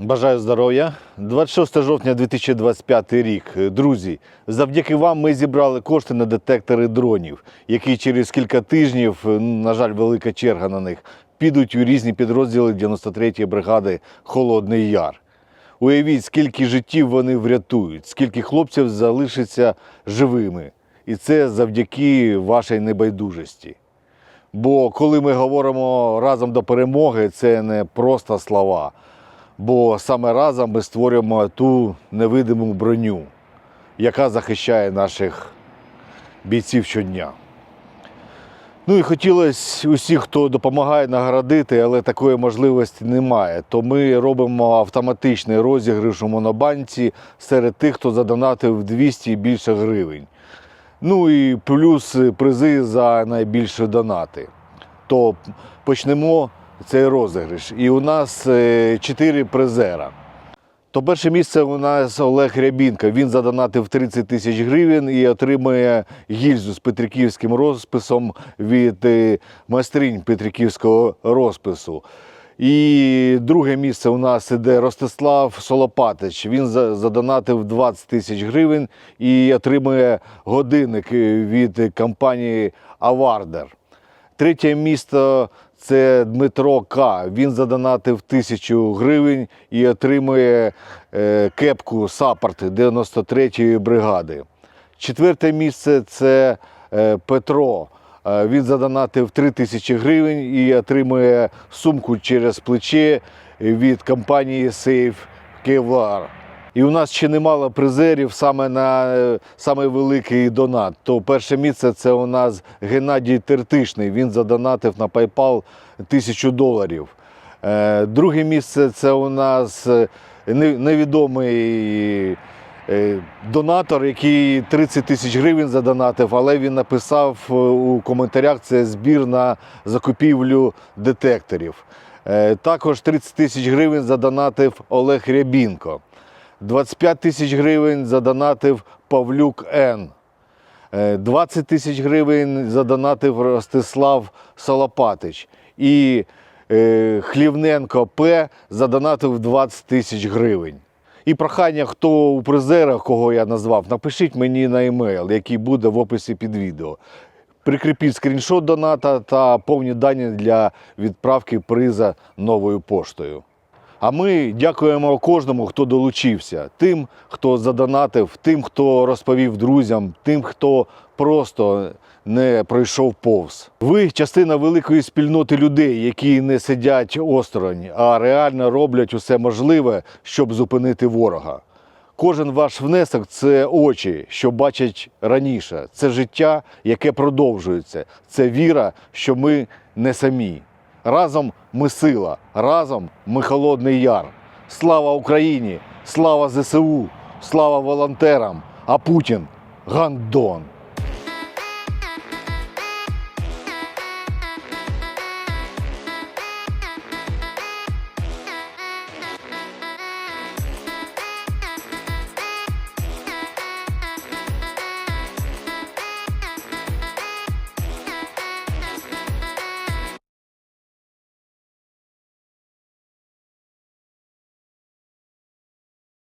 Бажаю здоров'я. 26 жовтня 2025 рік. Друзі, завдяки вам ми зібрали кошти на детектори дронів, які через кілька тижнів, на жаль, велика черга на них, підуть у різні підрозділи 93-ї бригади Холодний Яр. Уявіть, скільки життів вони врятують, скільки хлопців залишиться живими. І це завдяки вашій небайдужості. Бо коли ми говоримо разом до перемоги, це не просто слова. Бо саме разом ми створюємо ту невидиму броню, яка захищає наших бійців щодня. Ну і хотілося усіх, хто допомагає наградити, але такої можливості немає. То ми робимо автоматичний розіграш у монобанці серед тих, хто задонатив 200 і більше гривень. Ну і плюс призи за найбільші донати. То почнемо цей розіграш. І у нас е, чотири призера. То перше місце у нас Олег Рябінка. Він задонатив 30 тисяч гривень і отримує гільзу з петриківським розписом від е, майстринь петриківського розпису. І друге місце у нас іде Ростислав Солопатич. Він задонатив 20 тисяч гривень і отримує годинник е, від компанії Авардер. Третє місто це Дмитро К. Він задонатив тисячу гривень і отримує е, кепку Саппорт 93-ї бригади. Четверте місце це е, Петро. Е, Він задонатив 3 тисячі гривень і отримує сумку через плече від компанії Safe Kevlar. І у нас ще немало призерів саме на е, саме великий донат. То перше місце це у нас Геннадій Тертишний. Він задонатив на PayPal тисячу доларів. Е, Друге місце це у нас е, невідомий е, донатор, який 30 тисяч гривень задонатив, але він написав е, у коментарях це збір на закупівлю детекторів. Е, Також 30 тисяч гривень задонатив Олег Рябінко. 25 тисяч гривень задонатив Павлюк Н. Е, 20 тисяч гривень задонатив Ростислав Солопатич. І е, Хлівненко П задонатив 20 тисяч гривень. І прохання, хто у призерах, кого я назвав, напишіть мені на емейл, який буде в описі під відео. Прикріпіть скріншот доната та повні дані для відправки приза новою поштою. А ми дякуємо кожному, хто долучився, тим, хто задонатив, тим, хто розповів друзям, тим, хто просто не пройшов повз. Ви частина великої спільноти людей, які не сидять осторонь, а реально роблять усе можливе, щоб зупинити ворога. Кожен ваш внесок це очі, що бачать раніше. Це життя, яке продовжується. Це віра, що ми не самі. Разом ми сила, разом ми холодний яр. Слава Україні! Слава ЗСУ! Слава волонтерам! А Путін гандон!